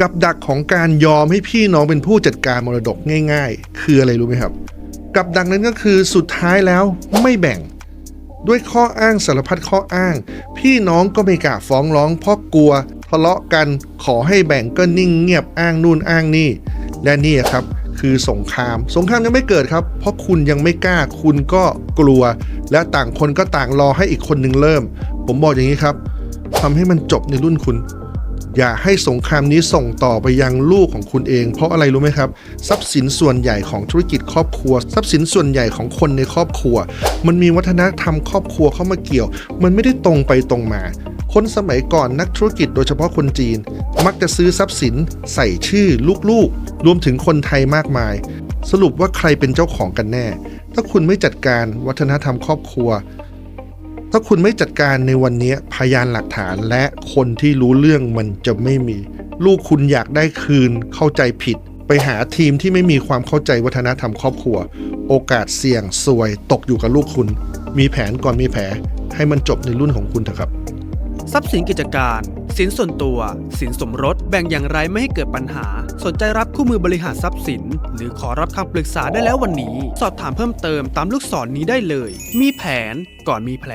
กับดักของการยอมให้พี่น้องเป็นผู้จัดการมรดกง่าย ๆ คืออะไรรู้ไหมครับ กับดักนั้นก็คือสุดท้ายแล้วไม่แบ่ง ด้วยข้ออ้างสารพัดข้ออ้าง พี่น้องก็ไม่กล้าฟ้องร้องเพราะกลัวทะเลาะกันขอให้แบ่งก็นิ่งเงียบอ้างนู่นอ้างนี่ และนี่ครับคือสงคราม สงครามยังไม่เกิดครับ เพราะคุณยังไม่กล้า คุณก็กลัว และต่างคนก็ต่างรอให้อีกคนหนึ่งเริ่ม ผมบอกอย่างนี้ครับทำให้มันจบในรุ่นคุณ อย่าให้สงครามนี้ส่งต่อไปยังลูกของคุณเอง เพราะอะไรรู้ไหมครับ ทรัพย์สินส่วนใหญ่ของธุรกิจครอบครัว ทรัพย์สินส่วนใหญ่ของคนในครอบครัว มันมีวัฒนธรรมครอบครัวเข้ามาเกี่ยว มันไม่ได้ตรงไปตรงมา คนสมัยก่อนนักธุรกิจโดยเฉพาะคนจีน มักจะซื้อทรัพย์สินใส่ชื่อลูกๆ รวมถึงคนไทยมากมาย สรุปว่าใครเป็นเจ้าของกันแน่ ถ้าคุณไม่จัดการวัฒนธรรมครอบครัว ถ้าคุณไม่จัดการในวันนี้พยานหลักฐานและคนที่รู้เรื่องมันจะไม่มี ลูกคุณอยากได้คืนเข้าใจผิด ไปหาทีมที่ไม่มีความเข้าใจวัฒนธรรมครอบครัว โอกาสเสี่ยงซวยตกอยู่กับลูกคุณ มีแผนก่อนมีแผลให้มันจบในรุ่นของคุณเถอะครับ ทรัพย์สินกิจการ สินส่วนตัว สินสมรส แบ่งอย่างไรไม่ให้เกิดปัญหา สนใจรับคู่มือบริหารทรัพย์สิน หรือขอรับคำปรึกษาได้แล้ววันนี้ สอบถามเพิ่มเติมตามลูกศรนนี้ได้เลย มีแผนก่อนมีแผล